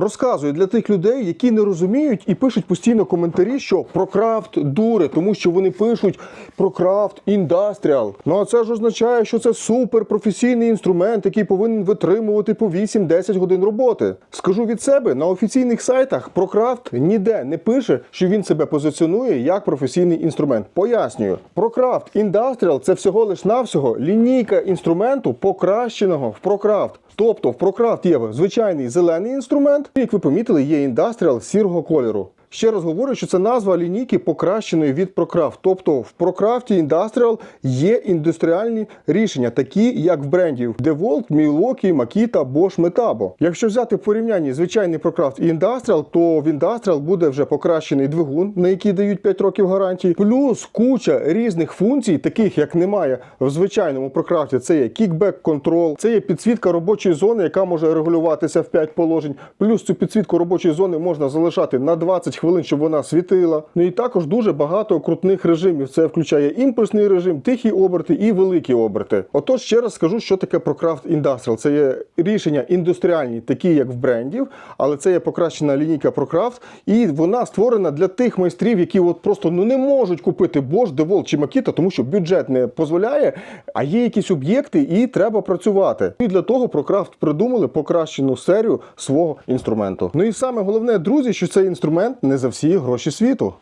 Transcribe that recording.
Розказую для тих людей, які не розуміють і пишуть постійно коментарі, що про крафт дуре, тому що вони пишуть про крафт індастріал. Ну а це ж означає, що це суперпрофесійний інструмент, який повинен витримувати по 8-10 годин роботи. Скажу від себе, на офіційних сайтах про крафт ніде не пише, що він себе позиціонує як професійний інструмент. Пояснюю, ProCraft Industrial – це всього лиш навсього лінійка інструменту покращеного в ProCraft. Тобто в ProCraft є звичайний зелений інструмент, і, як ви помітили, є індастріал сірого кольору. Ще раз говорю, що це назва лінійки покращеної від ProCraft. Тобто в ProCraft Industrial є індустріальні рішення, такі як в брендів DeWalt, Milwaukee, Makita, Bosch, Metabo. Якщо взяти в порівнянні звичайний ProCraft і Industrial, то в Industrial буде вже покращений двигун, на який дають 5 років гарантії, плюс куча різних функцій, таких як немає в звичайному ProCraft. Це є кікбек контрол, це є підсвітка робочої зони, яка може регулюватися в 5 положень. Плюс цю підсвітку робочої зони можна залишати на 20 хвилин, щоб вона світила. Ну і також дуже багато крутних режимів. Це включає імпульсний режим, тихі оберти і великі оберти. Отож, ще раз скажу, що таке ProCraft Industrial. Це є рішення індустріальні, такі як в брендів, але це є покращена лінійка ProCraft, і вона створена для тих майстрів, які от просто ну не можуть купити Bosch, DeWalt чи Makita, тому що бюджет не дозволяє, а є якісь об'єкти, і треба працювати. І для того ProCraft придумали покращену серію свого інструменту. Ну і саме головне, друзі, що цей інструмент не за всі гроші світу.